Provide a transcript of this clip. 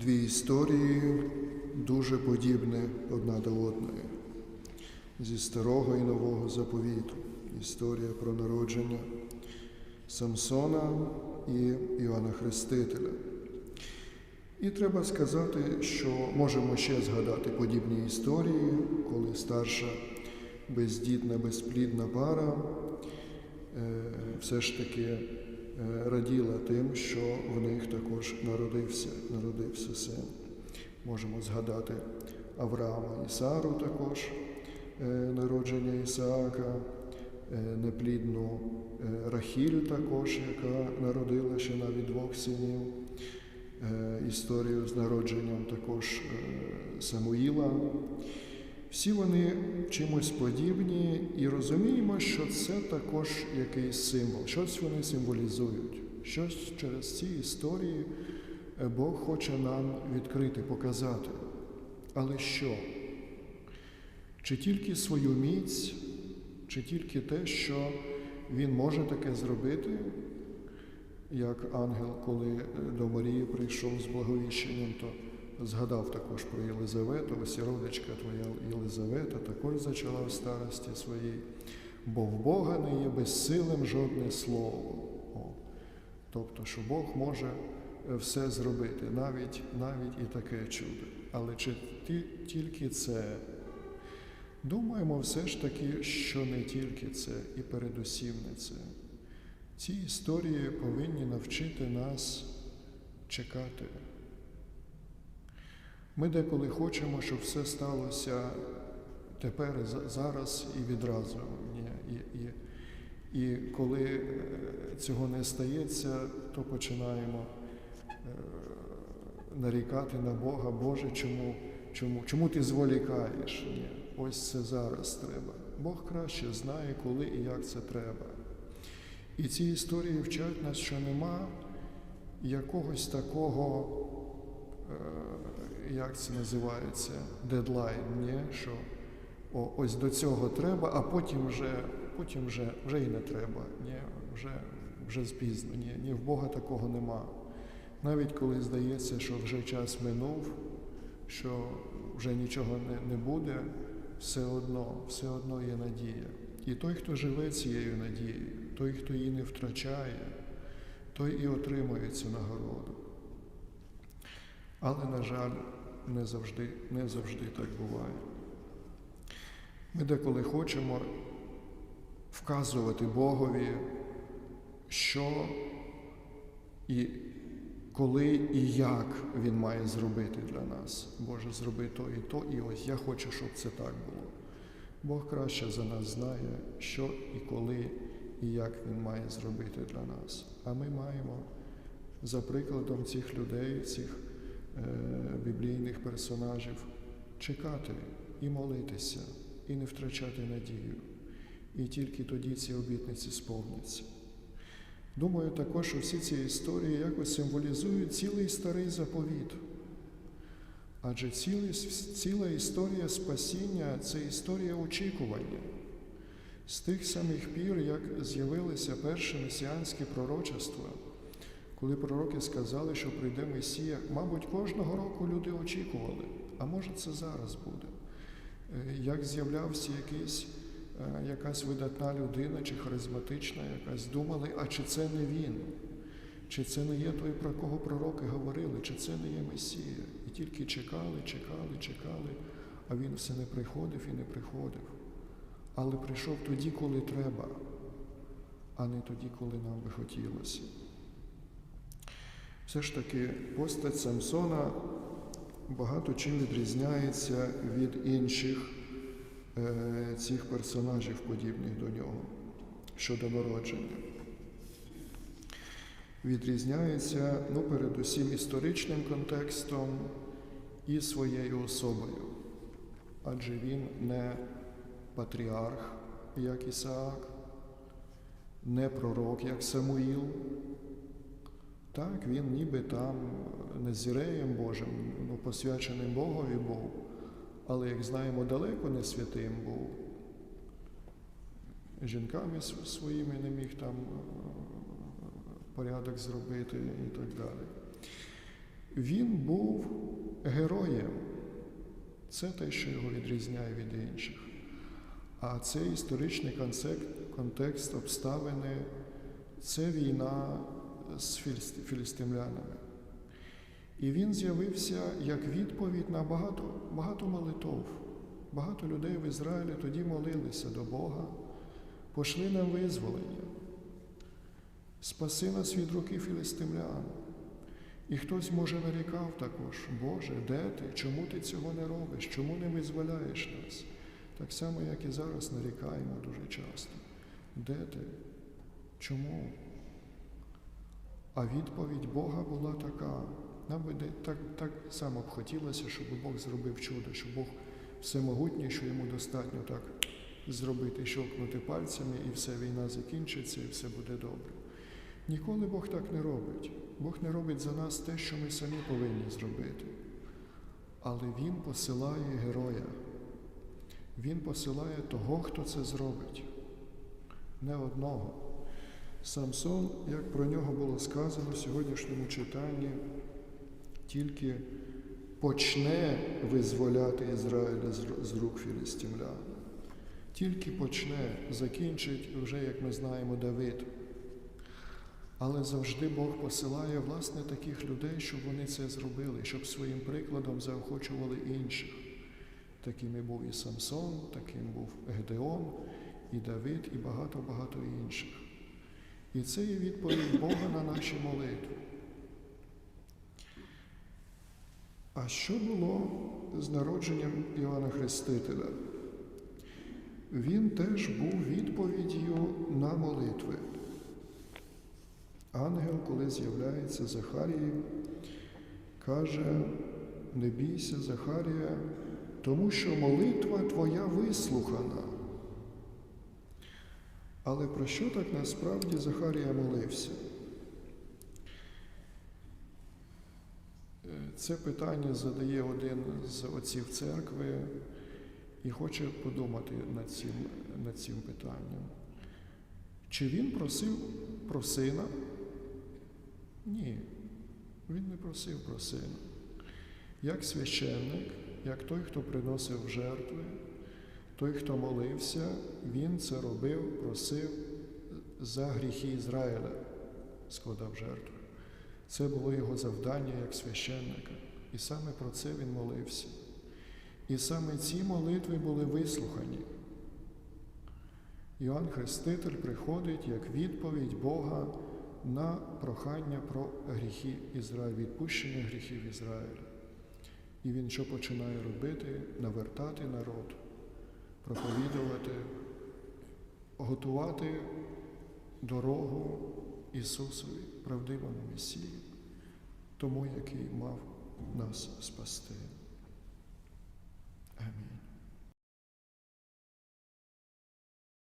Дві історії дуже подібні одна до одної. Зі старого і нового заповіту. Історія про народження Самсона і Іоанна Хрестителя. І треба сказати, що можемо ще згадати подібні історії, коли старша бездітна, безплідна пара е, все ж таки раділа тим, що в них також народився, народився син. Можемо згадати Авраама і Сару також, е, народження Ісаака, е, неплідну е, Рахіль також, яка народила ще навіть двох синів. Е, Історію з народженням також е, Самуїла. Всі вони чимось подібні і розуміємо, що це також якийсь символ, щось вони символізують, щось через ці історії е, Бог хоче нам відкрити, показати. Але що? Чи тільки свою міць, чи тільки те, що Він може таке зробити, як ангел, коли е, до Марії прийшов з благовіщенням, то згадав також про Єлизавету, ось родичка твоя Єлизавета також зачала в старості своїй, бо в Бога не є безсилим жодне слово. О. Тобто, що Бог може е, все зробити, навіть, навіть і таке чудо. Але чи ті- тільки це? Думаємо все ж таки, що не тільки це, і передусім не це. Ці історії повинні навчити нас чекати. Ми деколи хочемо, щоб все сталося тепер, за- зараз і відразу. І, і, і коли е, цього не стається, то починаємо е, нарікати на Бога, Боже, чому, чому, чому ти зволікаєш? Ні, ось це зараз треба. Бог краще знає, коли і як це треба. І ці історії вчать нас, що нема якогось такого, е, як це називається, дедлайн, ні? що о, ось до цього треба, а потім вже, потім вже, вже і не треба, ні? Вже, вже спізно. Ні? ні, в Бога такого нема. Навіть коли здається, що вже час минув, що вже нічого не, не буде, все одно, все одно є надія. І той, хто живе цією надією, той, хто її не втрачає, той і отримує цю нагороду. Але, на жаль, не завжди, не завжди так буває. Ми деколи хочемо вказувати Богові, що і коли і як Він має зробити для нас. Боже, зроби то і то, і ось я хочу, щоб це так було. Бог краще за нас знає, що і коли, і як Він має зробити для нас. А ми маємо, за прикладом цих людей, цих біблійних персонажів, чекати і молитися, і не втрачати надію. І тільки тоді ці обітниці сповняться. Думаю також, що всі ці історії якось символізують цілий старий заповіт. Адже цілий, ціла історія спасіння це історія очікування. З тих самих пір, як з'явилися перші месіанські пророчества, коли пророки сказали, що прийде Месія, мабуть, кожного року люди очікували, а може це зараз буде. Е, Як з'являвся якийсь, е, якась видатна людина чи харизматична, якась думали, а чи це не він? Чи це не є той, про кого пророки говорили, чи це не є Месія? І тільки чекали, чекали, чекали, а він все не приходив і не приходив. Але прийшов тоді, коли треба, а не тоді, коли нам би хотілося. Все ж таки, постать Самсона багато чим відрізняється від інших е, цих персонажів, подібних до нього, щодо народження відрізняється ну, передусім історичним контекстом і своєю особою, адже він не патріарх, як Ісаак, не пророк, як Самуїл. Так, він ніби там не зіреєм Божим, ну, посвяченим Богові був, але, як знаємо, далеко не святим був. Жінками своїми не міг там е, порядок зробити і так далі. Він був героєм. Це те, що його відрізняє від інших. А цей історичний контекст, обставини це війна з філістимлянами. І він з'явився як відповідь на багато, багато молитов. Багато людей в Ізраїлі тоді молилися до Бога, пошли нам визволення, спаси нас від руки філістимлян. І хтось, може, нарікав також, Боже, де ти? Чому ти цього не робиш? Чому не визволяєш нас? Так само, як і зараз нарікаємо дуже часто. Де ти? Чому? А відповідь Бога була така. Нам би так, так само б хотілося, щоб Бог зробив чудо, щоб Бог всемогутній, що йому достатньо так зробити, щелкнути пальцями, і все, війна закінчиться, і все буде добре. Ніколи Бог так не робить. Бог не робить за нас те, що ми самі повинні зробити. Але Він посилає героя. Він посилає того, хто це зробить. Не одного. Самсон, як про нього було сказано в сьогоднішньому читанні, тільки почне визволяти Ізраїля з- рук філістимлян. Тільки почне, закінчить вже, як ми знаємо, Давид. Але завжди Бог посилає власне таких людей, щоб вони це зробили, щоб своїм прикладом заохочували інших. Таким і був і Самсон, таким був Гедеон, і Давид, і багато-багато інших. І це є відповідь Бога на наші молитви. А що було з народженням Іоанна Хрестителя? Він теж був відповіддю на молитви. Ангел, коли з'являється Захарії, каже: не бійся, Захарія, тому що молитва твоя вислухана. Але про що так насправді Захарія молився? Е, Це питання задає один з отців церкви і хоче подумати над цим, над цим питанням. Чи він просив про сина? Ні, він не просив про сина. Як священник, як той, хто приносив жертви, той, хто молився, він це робив, просив за гріхи Ізраїля, складав жертви. Це було його завдання як священника. І саме про це він молився. І саме ці молитви були вислухані. Іоанн Хреститель приходить як відповідь Бога на прохання про гріхи Ізраїля, відпущення гріхів Ізраїля. І він що починає робити? Навертати народ, проповідувати, готувати дорогу Ісусові, правдивому Месії, тому, який мав нас спасти. Амінь.